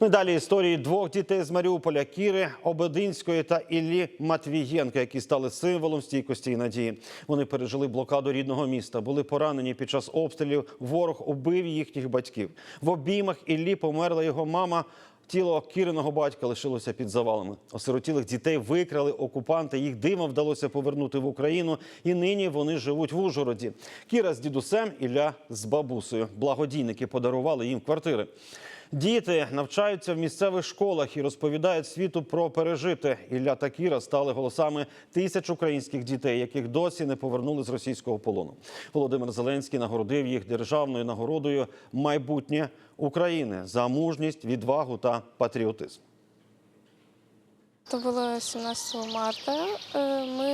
Ну і далі історії двох дітей з Маріуполя Кіри Обединської та Іллі Матвієнка, які стали символом стійкості і надії. Вони пережили блокаду рідного міста, були поранені під час обстрілів. Ворог убив їхніх батьків. В обіймах Іллі померла його мама. Тіло Кіриного батька лишилося під завалами. Осиротілих дітей викрали окупанти. Їх дивом вдалося повернути в Україну, і нині вони живуть в Ужгороді. Кіра з дідусем, Ілля з бабусею. Благодійники подарували їм квартири. Діти навчаються в місцевих школах і розповідають світу про пережите. Ілля та Кіра стали голосами тисяч українських дітей, яких досі не повернули з російського полону. Володимир Зеленський нагородив їх державною нагородою майбутнє України за мужність, відвагу та патріотизм. Це було 17 марта. Е, Ми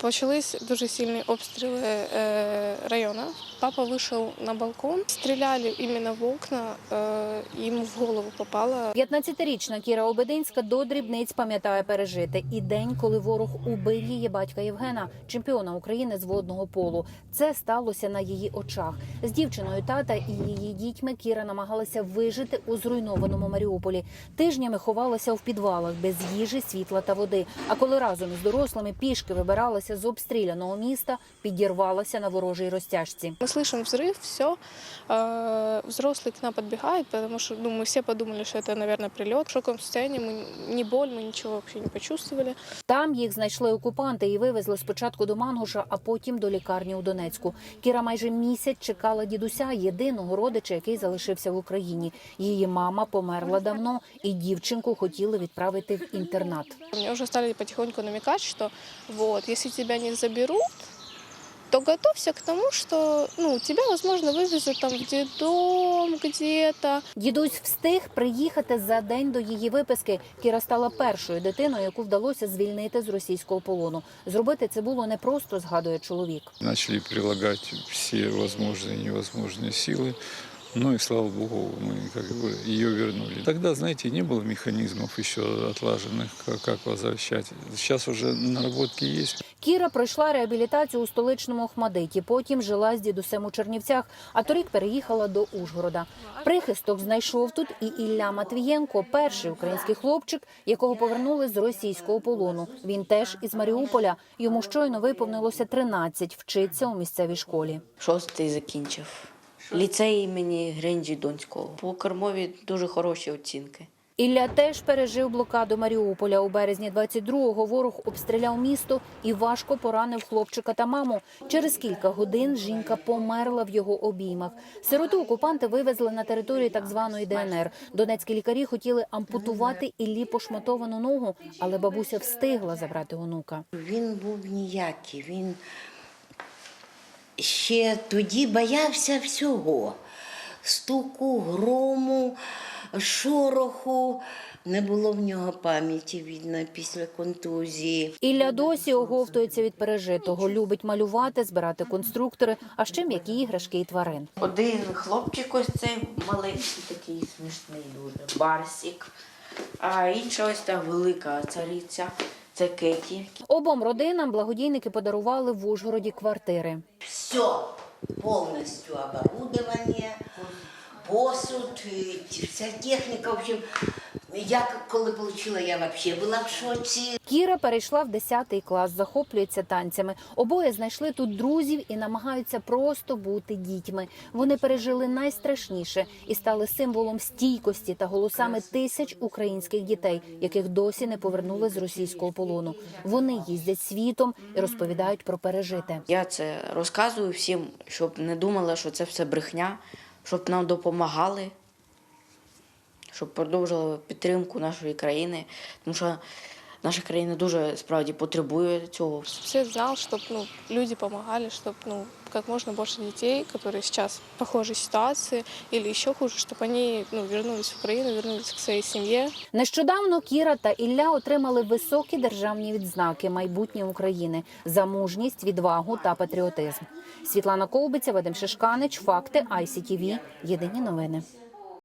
почались дуже сильні обстріли е, району. Папа вийшов на балкон, стріляли іменно в окна, е, йому в голову попало. 15-річна Кіра Обединська до дрібниць пам'ятає пережити і день, коли ворог убив її батька Євгена, чемпіона України з водного полу. Це сталося на її очах. З дівчиною тата і її дітьми Кіра намагалася вижити у зруйнованому Маріуполі. Тижнями ховалася в підвалах без їжі, світла та води. А коли разом із дорослими пішки вибиралася з обстріляного міста, підірвалася на ворожій розтяжці. Мы слышим взрыв, все. Взрослые к нам подбегают, потому что ну, мы все подумали, что это, наверное, прилет. В шоковом состоянии мы не боль, мы ничего вообще не почувствовали. Там їх знайшли окупанти і вивезли спочатку до Мангуша, а потім до лікарні у Донецьку. Кіра майже місяць чекала дідуся, єдиного родича, який залишився в Україні. Її мама померла давно, і дівчинку хотіли відправити в інтернат. Мне уже стали потихоньку намекать, что вот, если тебя не заберут, то готовься к тому, что ну, тебя, возможно, вывезут там в детдом где-то. Дідусь встиг приїхати за день до її виписки. Кіра стала першою дитиною, яку вдалося звільнити з російського полону. Зробити це було непросто, згадує чоловік. начали прилагать все возможные и невозможные силы. Ну и слава богу, мы как бы ее вернули. Тогда, знаете, не было механизмов еще отлаженных, как- как возвращать. Сейчас уже наработки есть. Кіра пройшла реабілітацію у столичному Охмадиті. Потім жила з дідусем у Чернівцях, а торік переїхала до Ужгорода. Прихисток знайшов тут і Ілля Матвієнко, перший український хлопчик, якого повернули з російського полону. Він теж із Маріуполя. Йому щойно виповнилося 13, вчиться у місцевій школі. Шостий закінчив. Ліцей імені Гринджі Донського. По кормові дуже хороші оцінки. Ілля теж пережив блокаду Маріуполя. У березні 22-го ворог обстріляв місто і важко поранив хлопчика та маму. Через кілька годин жінка померла в його обіймах. Сироту окупанти вивезли на територію так званої ДНР. Донецькі лікарі хотіли ампутувати Іллі пошматовану ногу, але бабуся встигла забрати онука. Він був ніякий. Він ще тоді боявся всього. Стуку, грому, шороху. Не було в нього пам'яті, видно, після контузії. Ілля досі оговтується від пережитого. Любить малювати, збирати конструктори, а ще м'які іграшки і тварин. Один хлопчик ось цей маленький, такий смішний дуже, барсик. А інша ось та велика цариця, це Кеті. Обом родинам благодійники подарували в Ужгороді квартири. Все, повністю оборудовання, посуд, вся техніка. В общем, я коли отримала, я взагалі була в шоці. Кіра перейшла в 10 клас, захоплюється танцями. Обоє знайшли тут друзів і намагаються просто бути дітьми. Вони пережили найстрашніше і стали символом стійкості та голосами тисяч українських дітей, яких досі не повернули з російського полону. Вони їздять світом і розповідають про пережите. Я це розказую всім, щоб не думали, що це все брехня, щоб нам допомагали, щоб продовжували підтримку нашої країни, тому що наша країна дуже справді потребує цього. Свет знал, чтобы ну, люди помогали, чтобы ну, как можно больше детей, которые сейчас в похожей ситуации или еще хуже, чтобы они ну, вернулись в Украину, вернулись к своей семье. Нещодавно Кіра та Ілля отримали високі державні відзнаки майбутнє України за мужність, відвагу та патріотизм. Світлана Ковбиця, Вадим Шишканич, факти ICTV. Єдині новини.